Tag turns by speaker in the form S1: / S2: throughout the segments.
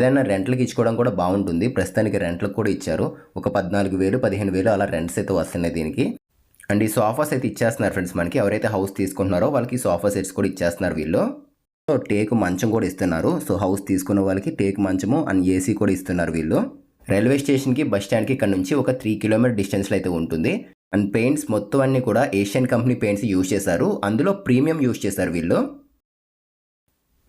S1: ఏదైనా రెంట్లకి ఇచ్చుకోవడం కూడా బాగుంటుంది. ప్రస్తుతానికి రెంట్లకు కూడా ఇచ్చారు. ఒక పద్నాలుగు వేలు పదిహేను వేలు అలా రెంట్స్ అయితే వస్తున్నాయి దీనికి. అండ్ ఈ సోఫాస్ అయితే ఇచ్చేస్తున్నారు ఫ్రెండ్స్ మనకి. ఎవరైతే హౌస్ తీసుకుంటున్నారో వాళ్ళకి సోఫా సెట్స్ కూడా ఇచ్చేస్తున్నారు వీళ్ళు. సో టేక్ మంచం కూడా ఇస్తున్నారు. సో హౌస్ తీసుకున్న వాళ్ళకి టేక్ మంచము అండ్ ఏసీ కూడా ఇస్తున్నారు వీళ్ళు. రైల్వే స్టేషన్కి బస్ స్టాండ్కి ఇక్కడ నుంచి ఒక త్రీ కిలోమీటర్ డిస్టెన్స్లో అయితే ఉంటుంది. అండ్ పెయింట్స్ మొత్తం అన్ని కూడా ఏషియన్ కంపెనీ పెయింట్స్ యూజ్ చేశారు. అందులో ప్రీమియం యూజ్ చేశారు వీళ్ళు.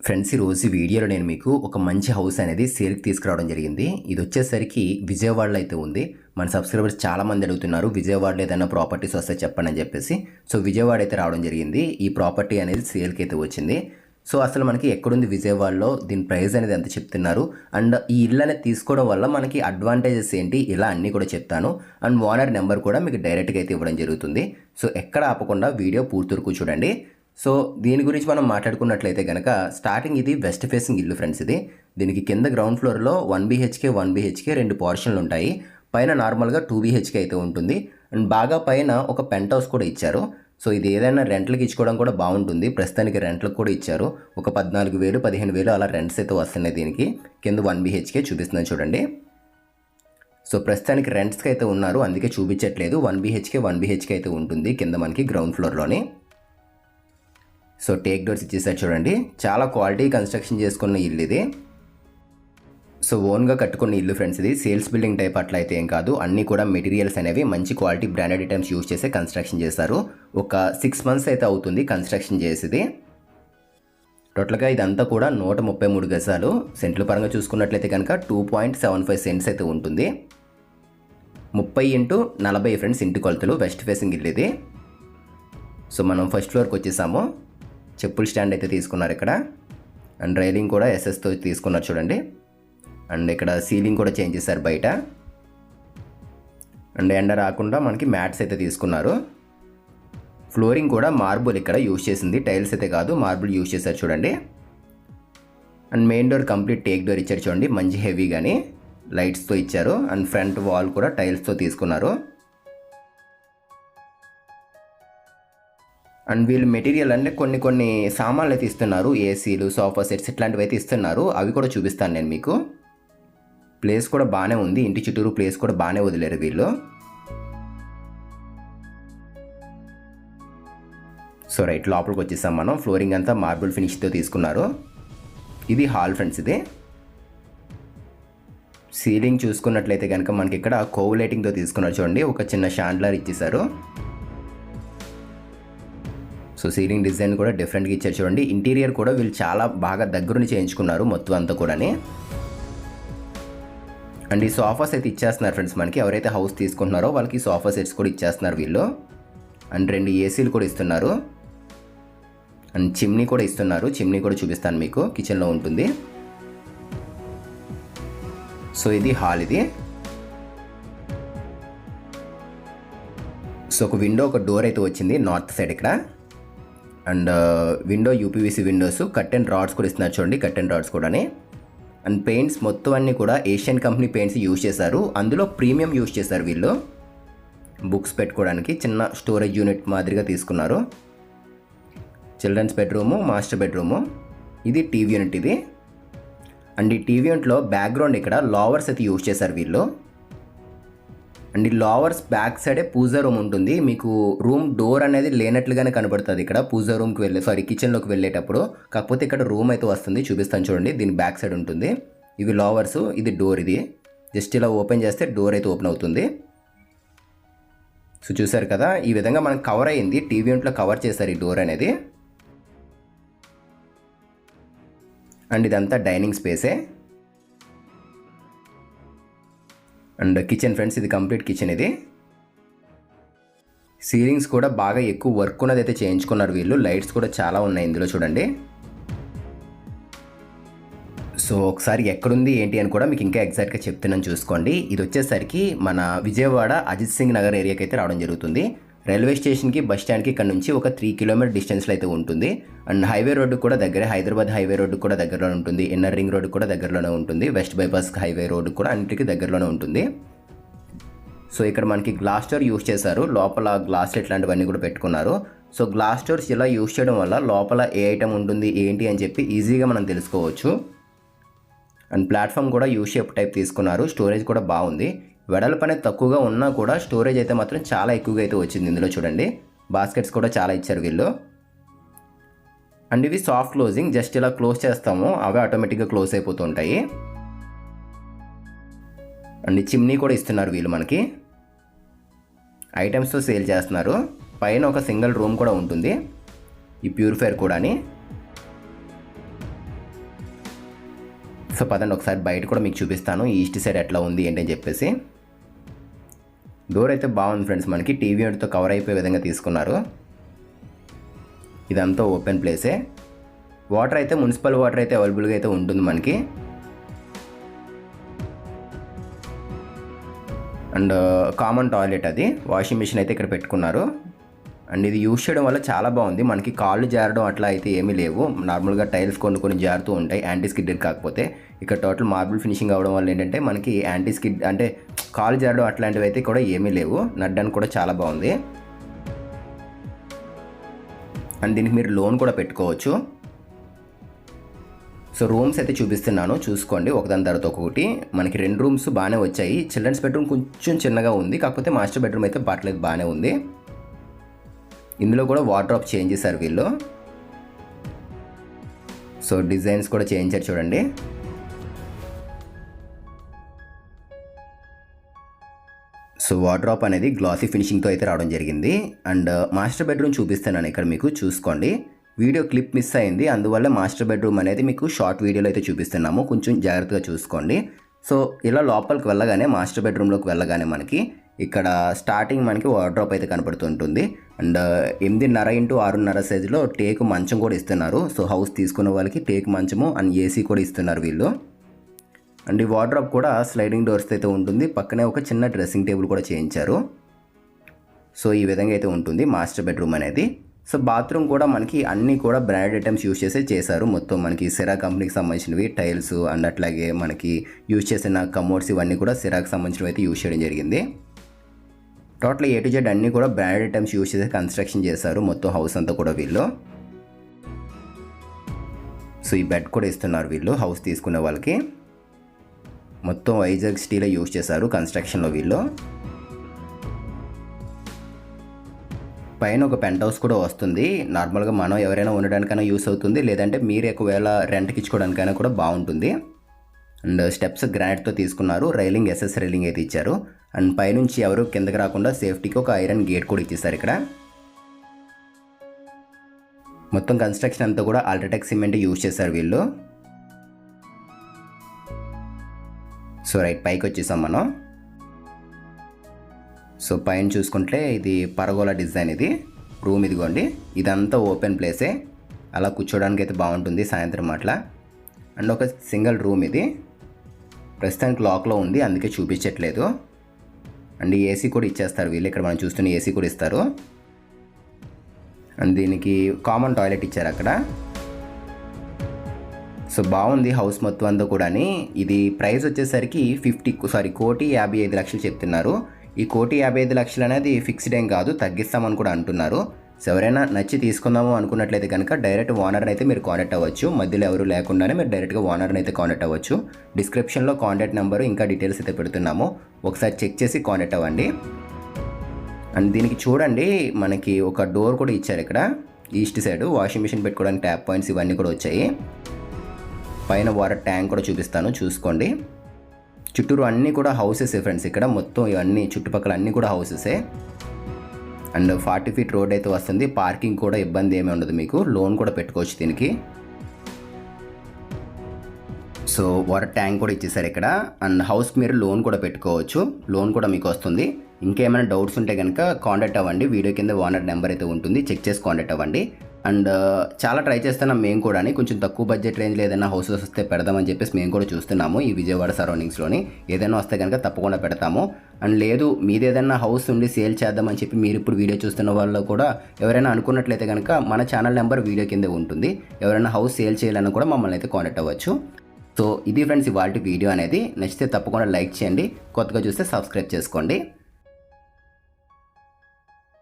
S1: ఫ్రెండ్స్ ఈరోజు వీడియోలో నేను మీకు ఒక మంచి హౌస్ అనేది సేల్కి తీసుకురావడం జరిగింది. ఇది వచ్చేసరికి విజయవాడలో అయితే ఉంది. మన సబ్స్క్రైబర్స్ చాలామంది అడుగుతున్నారు విజయవాడలో ఏదైనా ప్రాపర్టీస్ వస్తే చెప్పండి అని చెప్పేసి. సో విజయవాడ అయితే రావడం జరిగింది. ఈ ప్రాపర్టీ అనేది సేల్కి అయితే వచ్చింది. సో అసలు మనకి ఎక్కడుంది విజయవాడలో? దీని ప్రైస్ అనేది ఎంత చెప్తున్నారు? అండ్ ఈ ఇల్లు అనేది తీసుకోవడం వల్ల మనకి అడ్వాంటేజెస్ ఏంటి? ఇలా అన్నీ కూడా చెప్తాను. అండ్ ఓనర్ నెంబర్ కూడా మీకు డైరెక్ట్గా అయితే ఇవ్వడం జరుగుతుంది. సో ఎక్కడ ఆపకుండా వీడియో పూర్తివరకు చూడండి. సో దీని గురించి మనం మాట్లాడుకున్నట్లయితే కనుక స్టార్టింగ్ ఇది వెస్ట్ ఫేసింగ్ ఇల్లు ఫ్రెండ్స్ ఇది. దీనికి కింద గ్రౌండ్ ఫ్లోర్లో వన్ బీహెచ్కే వన్ బీహెచ్కే రెండు పోర్షన్లు ఉంటాయి. పైన నార్మల్గా టూ బీహెచ్కే అయితే ఉంటుంది. అండ్ బాగా పైన ఒక పెంట్ హౌస్ కూడా ఇచ్చారు. సో ఇది ఏదైనా రెంట్లకి ఇచ్చుకోవడం కూడా బాగుంటుంది. ప్రస్తుతానికి రెంట్లకు కూడా ఇచ్చారు. ఒక పద్నాలుగు వేలు పదిహేను వేలు అలా రెంట్స్ అయితే వస్తున్నాయి దీనికి. కింద వన్ బీహెచ్కే చూపిస్తున్నాను చూడండి. సో ప్రస్తుతానికి రెంట్స్కి అయితే ఉన్నారు. అందుకే చూపించట్లేదు. వన్ బీహెచ్కే వన్ బీహెచ్కే అయితే ఉంటుంది కింద మనకి గ్రౌండ్ ఫ్లోర్లోని సో టేక్ డోర్స్ ఇచ్చేసారు చూడండి. చాలా క్వాలిటీ కన్స్ట్రక్షన్ చేసుకున్న ఇల్లు ఇది. సో ఓన్గా కట్టుకున్న ఇల్లు ఫ్రెండ్స్ ఇది. సేల్స్ బిల్డింగ్ టైప్ అట్లా అయితే ఏం కాదు. అన్నీ కూడా మెటీరియల్స్ అనేవి మంచి క్వాలిటీ బ్రాండెడ్ ఐటమ్స్ యూజ్ చేసే కన్స్ట్రక్షన్ చేస్తారు ఒక సిక్స్ మంత్స్ అయితే అవుతుంది కన్స్ట్రక్షన్ చేసేది. టోటల్గా ఇదంతా కూడా నూట ముప్పై మూడు గజాలు. సెంట్ల పరంగా చూసుకున్నట్లయితే కనుక two point seven five cents అయితే ఉంటుంది. ముప్పై ఇంటూ నలభై ఫ్రెండ్స్ ఇంటి కొలతలు వెస్ట్ ఫేసింగ్ ఇల్లు ఇది. సో మనం ఫస్ట్ ఫ్లోర్కి వచ్చేసాము. చెప్పుల స్టాండ్ అయితే తీసుకున్నారు ఇక్కడ. అండ్ రైలింగ్ కూడా ఎస్ఎస్తో తీసుకున్నారు చూడండి. అండ్ ఇక్కడ సీలింగ్ కూడా చేంజ్ చేశారు బయట. అండ్ ఎండ రాకుండా మనకి మ్యాట్స్ అయితే తీసుకున్నారు. ఫ్లోరింగ్ కూడా మార్బుల్ ఇక్కడ యూజ్ చేసింది. టైల్స్ అయితే కాదు మార్బుల్ యూజ్ చేశారు చూడండి. And main door complete teak door ఇచ్చారు చూడండి. మంచి హెవీ కానీ లైట్స్తో ఇచ్చారు. అండ్ ఫ్రంట్ వాల్ కూడా టైల్స్తో తీసుకున్నారు. అండ్ వీళ్ళు మెటీరియల్ అంటే కొన్ని కొన్ని సామాన్లు అయితే ఇస్తున్నారు. ఏసీలు సోఫా సెట్స్ ఇట్లాంటివి అయితే ఇస్తున్నారు. అవి కూడా చూపిస్తాను నేను మీకు. ప్లేస్ కూడా బాగానే ఉంది. ఇంటి చుట్టూరు ప్లేస్ కూడా బాగానే వదిలేరు వీళ్ళు. సో రైట్ లోపలికి వచ్చేసాం మనం. ఫ్లోరింగ్ అంతా మార్బుల్ ఫినిష్తో తీసుకున్నారు. ఇది హాల్ ఫ్రెండ్స్ ఇది. సీలింగ్ చూసుకున్నట్లయితే కనుక మనకి ఇక్కడ కోవ్ లైటింగ్తో తీసుకున్నారు చూడండి. ఒక చిన్న షాండ్లర్ ఇచ్చేసారు సో సీలింగ్ డిజైన్ కూడా డిఫరెంట్గా ఇచ్చారు చూడండి. ఇంటీరియర్ కూడా వీళ్ళు చాలా బాగా దగ్గరుండి చేయించుకున్నారు మొత్తం అంతా కూడాని. అండ్ ఈ సోఫాస్ అయితే ఇచ్చేస్తున్నారు ఫ్రెండ్స్ మనకి. ఎవరైతే హౌస్ తీసుకుంటున్నారో వాళ్ళకి సోఫా సెట్స్ కూడా ఇచ్చేస్తున్నారు వీళ్ళు. అండ్ రెండు ఏసీలు కూడా ఇస్తున్నారు. అండ్ చిమ్నీ కూడా ఇస్తున్నారు. చిమ్నీ కూడా చూపిస్తాను మీకు. కిచెన్లో ఉంటుంది. సో ఇది హాల్ ఇది. సో ఒక విండో ఒక డోర్ అయితే వచ్చింది నార్త్ సైడ్ ఇక్కడ. And window UPVC windows cut and rods కూడా ఇస్తున్నారు చూడండి కట్ అండ్ రాడ్స్ కూడాని. అండ్ పెయింట్స్ మొత్తం అన్నీ కూడా ఏషియన్ కంపెనీ పెయింట్స్ యూజ్ చేశారు. అందులో ప్రీమియం యూజ్ చేశారు వీళ్ళు. బుక్స్ పెట్టుకోవడానికి చిన్న స్టోరేజ్ యూనిట్ మాదిరిగా తీసుకున్నారు. చిల్డ్రన్స్ బెడ్రూము మాస్టర్ బెడ్రూము ఇది టీవీ యూనిట్ ఇది. అండ్ ఈ టీవీ యూనిట్లో బ్యాక్గ్రౌండ్ ఇక్కడ లావర్స్ అయితే యూజ్ చేశారు వీళ్ళు. అండ్ ఈ లావర్స్ బ్యాక్ సైడే పూజా రూమ్ ఉంటుంది. మీకు రూమ్ డోర్ అనేది లేనట్లుగానే కనబడుతుంది ఇక్కడ పూజా రూమ్కి వెళ్ళే సారీ కిచెన్లోకి వెళ్ళేటప్పుడు. కాకపోతే ఇక్కడ రూమ్ అయితే వస్తుంది చూపిస్తాను చూడండి. దీని బ్యాక్ సైడ్ ఉంటుంది. ఇవి లావర్స్ ఇది డోర్ ఇది. జస్ట్ ఇలా ఓపెన్ చేస్తే డోర్ అయితే ఓపెన్ అవుతుంది. సో చూసారు కదా ఈ విధంగా మనకు కవర్ అయ్యింది టీవీ ఇంట్లో కవర్ చేశారు ఈ డోర్ అనేది. అండ్ ఇదంతా డైనింగ్ స్పేసే. అండ్ కిచెన్ ఫ్రెండ్స్ ఇది కంప్లీట్ కిచెన్ ఇది. సీలింగ్స్ కూడా బాగా ఎక్కువ వర్క్ ఉన్నది అయితే చేయించుకున్నారు వీళ్ళు. లైట్స్ కూడా చాలా ఉన్నాయి ఇందులో చూడండి. సో ఒకసారి ఎక్కడుంది ఏంటి అని కూడా మీకు ఇంకా ఎగ్జాక్ట్గా చెప్తున్నాను చూసుకోండి. ఇది వచ్చేసరికి మన విజయవాడ అజిత్ సింగ్ నగర్ ఏరియాకి అయితే రావడం జరుగుతుంది. రైల్వే స్టేషన్కి బస్ స్టాండ్కి ఇక్కడ నుంచి ఒక త్రీ కిలోమీటర్ డిస్టెన్స్లో అయితే ఉంటుంది. అండ్ హైవే రోడ్డు కూడా దగ్గరే హైదరాబాద్ హైవే రోడ్డు కూడా దగ్గరలో ఉంటుంది. ఇన్నర్ రింగ్ రోడ్డు కూడా దగ్గరలోనే ఉంటుంది. వెస్ట్ బైపాస్ హైవే రోడ్డు కూడా అన్నిటికీ దగ్గరలోనే ఉంటుంది. సో ఇక్కడ మనకి గ్లాస్ డోర్ యూస్ చేశారు. లోపల గ్లాస్ ఇట్లాంటివన్నీ కూడా పెట్టుకున్నారు. సో గ్లాస్ డోర్స్ ఇలా యూస్ చేయడం వల్ల లోపల ఏ ఐటమ్ ఉంటుంది ఏంటి అని చెప్పి ఈజీగా మనం తెలుసుకోవచ్చు. అండ్ ప్లాట్ఫామ్ కూడా యూ షేప్ టైప్ తీసుకున్నారు. స్టోరేజ్ కూడా బాగుంది. వెడల్పు అనేది తక్కువగా ఉన్నా కూడా స్టోరేజ్ అయితే మాత్రం చాలా ఎక్కువగా అయితే వచ్చింది ఇందులో చూడండి. బాస్కెట్స్ కూడా చాలా ఇచ్చారు వీళ్ళు. అండ్ ఇవి సాఫ్ట్ క్లోజింగ్ జస్ట్ ఇలా క్లోజ్ చేస్తాము అవే ఆటోమేటిక్గా క్లోజ్ అయిపోతుంటాయి. అండ్ చిమ్నీ కూడా ఇస్తున్నారు వీళ్ళు మనకి. ఐటమ్స్తో సేల్ చేస్తున్నారు. పైన ఒక సింగిల్ రూమ్ కూడా ఉంటుంది. ఈ ప్యూరిఫైర్ కూడాని. సో పదండి ఒకసారి బయట కూడా మీకు చూపిస్తాను. ఈస్ట్ సైడ్ ఎట్లా ఉంది ఏంటని అని చెప్పేసి. డోర్ అయితే బాగుంది ఫ్రెండ్స్. మనకి టీవీ యూనిట్తో కవర్ అయిపోయే విధంగా తీసుకున్నారు. ఇదంతా ఓపెన్ ప్లేసే. వాటర్ అయితే మున్సిపల్ వాటర్ అయితే అవైలబుల్గా అయితే ఉంటుంది మనకి. అండ్ కామన్ టాయిలెట్ అది. వాషింగ్ మిషన్ అయితే ఇక్కడ పెట్టుకున్నారు. అండ్ ఇది యూజ్ చేయడం వల్ల చాలా బాగుంది. మనకి కాళ్ళు జారడం అట్లా అయితే ఏమీ లేవు. నార్మల్గా టైల్స్ కొన్ని కొన్ని జారుతూ ఉంటాయి. యాంటీ స్కిడ్డర్ కాకపోతే. ఇక్కడ టోటల్ మార్బుల్ ఫినిషింగ్ అవ్వడం వల్ల ఏంటంటే మనకి యాంటీ స్కిడ్ అంటే కాళ్ళు జారడం అట్లాంటివి అయితే కూడా ఏమీ లేవు. నడ్డానికి కూడా చాలా బాగుంది. అండ్ దీనికి మీరు లోన్ కూడా పెట్టుకోవచ్చు. సో రూమ్స్ అయితే చూపిస్తున్నాను. చూసుకోండి. ఒకదాని తర్వాత ఒకటి. మనకి రెండు రూమ్స్ బాగానే వచ్చాయి. చిల్డ్రన్స్ బెడ్రూమ్ కొంచెం చిన్నగా ఉంది. కాకపోతే మాస్టర్ బెడ్రూమ్ అయితే పర్లేదు బాగానే ఉంది. ఇందులో కూడా వార్డ్రాప్ చేంజ్ చేశారు వీళ్ళు. సో డిజైన్స్ కూడా చేయించారు చూడండి. సో వార్డ్రాప్ అనేది గ్లాసీ ఫినిషింగ్తో అయితే రావడం జరిగింది. అండ్ మాస్టర్ బెడ్రూమ్ చూపిస్తున్నాను ఇక్కడ మీకు చూసుకోండి. వీడియో క్లిప్ మిస్ అయింది. అందువల్ల మాస్టర్ బెడ్రూమ్ అనేది మీకు షార్ట్ వీడియోలో అయితే చూపిస్తున్నాము. కొంచెం జాగ్రత్తగా చూసుకోండి. సో ఇలా లోపలికి వెళ్ళగానే మాస్టర్ బెడ్రూమ్లోకి వెళ్ళగానే మనకి ఇక్కడ స్టార్టింగ్ మనకి వార్డ్రాప్ అయితే కనపడుతుంటుంది. అండ్ uh, ఎనిమిదిన్నర ఇంటూ ఆరున్నర సైజులో టేక్ మంచం కూడా ఇస్తున్నారు. సో హౌస్ తీసుకున్న వాళ్ళకి టేక్ మంచము అండ్ ఏసీ కూడా ఇస్తున్నారు వీళ్ళు. అండ్ ఈ వార్డ్రాప్ కూడా స్లైడింగ్ డోర్స్ అయితే ఉంటుంది. పక్కనే ఒక చిన్న డ్రెస్సింగ్ టేబుల్ కూడా చేయించారు. సో ఈ విధంగా అయితే ఉంటుంది మాస్టర్ బెడ్రూమ్ అనేది. సో బాత్రూమ్ కూడా మనకి అన్నీ కూడా బ్రాండెడ్ ఐటమ్స్ యూజ్ చేసే చేశారు. మొత్తం మనకి సిరా కంపెనీకి సంబంధించినవి టైల్స్ అండ్ అట్లాగే మనకి యూజ్ చేసిన కమోడ్స్ ఇవన్నీ కూడా సిరాకి సంబంధించినవి అయితే యూజ్ చేయడం జరిగింది. టోటల్ ఏ టు జెడ్ అన్నీ కూడా బ్రాండెడ్ ఐటమ్స్ యూజ్ చేసి కన్స్ట్రక్షన్ చేశారు మొత్తం హౌస్ అంతా కూడా వీళ్ళు. సో ఈ బెడ్ కూడా ఇస్తున్నారు వీళ్ళు హౌస్ తీసుకునే వాళ్ళకి. మొత్తం వైజాగ్ స్టీలే యూజ్ చేశారు కన్స్ట్రక్షన్లో వీళ్ళు. పైన ఒక పెంట్ హౌస్ కూడా వస్తుంది. నార్మల్గా మనం ఎవరైనా ఉండడానికైనా యూస్ అవుతుంది. లేదంటే మీరు ఒకవేళ రెంట్కి ఇచ్చుకోవడానికైనా కూడా బాగుంటుంది. అండ్ స్టెప్స్ గ్రానైట్తో తీసుకున్నారు. రైలింగ్ ఎస్ఎస్ రైలింగ్ అయితే ఇచ్చారు. అండ్ పైనుంచి ఎవరు కిందకి రాకుండా సేఫ్టీకి ఒక ఐరన్ గేట్ కూడా ఇచ్చేసారు ఇక్కడ. మొత్తం కన్స్ట్రక్షన్ అంతా కూడా అల్ట్రాటెక్ సిమెంట్ యూజ్ చేశారు వీళ్ళు. సో రైట్ పైకి వచ్చేసాం మనం. సో పైన చూసుకుంటే ఇది పరగోల డిజైన్ ఇది. రూమ్ ఇదిగోండి. ఇదంతా ఓపెన్ ప్లేసే. అలా కూర్చోడానికి అయితే బాగుంటుంది సాయంత్రం అట్లా. అండ్ ఒక సింగిల్ రూమ్ ఇది. ప్రస్తుతానికి లాక్లో ఉంది అందుకే చూపించట్లేదు. అండ్ ఏసీ కూడా ఇచ్చేస్తారు వీళ్ళు ఇక్కడ మనం చూస్తున్న ఏసీ కూడా ఇస్తారు. అండ్ దీనికి కామన్ టాయిలెట్ ఇచ్చారు అక్కడ. సో బాగుంది హౌస్ మొత్తం అంతా కూడాని. ఇది ప్రైస్ వచ్చేసరికి ఫిఫ్టీ సారీ కోటి యాభై ఐదు లక్షలు చెప్తున్నారు. ఈ కోటి యాభై ఐదు లక్షలు అనేది ఫిక్స్డ్ ఏం కాదు తగ్గిస్తామని కూడా అంటున్నారు. సో ఎవరైనా నచ్చి తీసుకుందాము అనుకున్నట్లయితే కనుక డైరెక్ట్ ఓనర్ని అయితే మీరు కాంటాక్ట్ అవ్వచ్చు. మధ్యలో ఎవరు లేకుండానే మీరు డైరెక్ట్గా ఓనర్ని అయితే కాంటాక్ట్ అవ్వచ్చు. డిస్క్రిప్షన్లో కాంటాక్ట్ నెంబరు ఇంకా డీటెయిల్స్ అయితే పెడుతున్నాము. ఒకసారి చెక్ చేసి కాంటాక్ట్ అవ్వండి. అండ్ దీనికి చూడండి మనకి ఒక డోర్ కూడా ఇచ్చారు ఇక్కడ. ఈస్ట్ సైడ్ వాషింగ్ మిషన్ పెట్టుకోవడానికి ట్యాప్ పాయింట్స్ ఇవన్నీ కూడా వచ్చాయి. పైన వాటర్ ట్యాంక్ కూడా చూపిస్తాను చూసుకోండి. చుట్టూరు అన్నీ కూడా హౌసెస్ ఫ్రెండ్స్ ఇక్కడ. మొత్తం ఇవన్నీ చుట్టుపక్కల అన్నీ కూడా హౌసెసే. అండ్ ఫార్టీ ఫీట్ రోడ్ అయితే వస్తుంది. పార్కింగ్ కూడా ఇబ్బంది ఏమీ ఉండదు మీకు. లోన్ కూడా పెట్టుకోవచ్చు దీనికి. సో వాటర్ ట్యాంక్ కూడా ఇచ్చేసారు ఇక్కడ. అండ్ హౌస్కి మీరు లోన్ కూడా పెట్టుకోవచ్చు. లోన్ కూడా మీకు వస్తుంది. ఇంకేమైనా డౌట్స్ ఉంటే కనుక కాంటాక్ట్ అవ్వండి. వీడియో కింద ఓనర్ నెంబర్ అయితే ఉంటుంది. చెక్ చేసి కాంటాక్ట్ అవ్వండి. అండ్ చాలా ట్రై చేస్తున్నాం మేము కూడా కొంచెం తక్కువ బడ్జెట్ రేంజ్లో ఏదైనా హౌసెస్ వస్తే పెడదామని చెప్పేసి మేము కూడా చూస్తున్నాము ఈ విజయవాడ సరౌండింగ్స్లోని. ఏదైనా వస్తే కనుక తప్పకుండా పెడతాము. అండ్ లేదు మీది ఏదైనా హౌస్ ఉండి సేల్ చేద్దామని చెప్పి మీరు ఇప్పుడు వీడియో చూస్తున్న వాళ్ళు కూడా ఎవరైనా అనుకున్నట్లయితే కనుక మన ఛానల్ నెంబర్ వీడియో కింద ఉంటుంది. ఎవరైనా హౌస్ సేల్ చేయాలన్నా కూడా మమ్మల్ని అయితే కాంటాక్ట్ అవ్వచ్చు. సో ఇది ఫ్రెండ్స్ ఇవాళ వీడియో అనేది. నచ్చితే తప్పకుండా లైక్ చేయండి. కొత్తగా చూస్తే సబ్స్క్రైబ్ చేసుకోండి.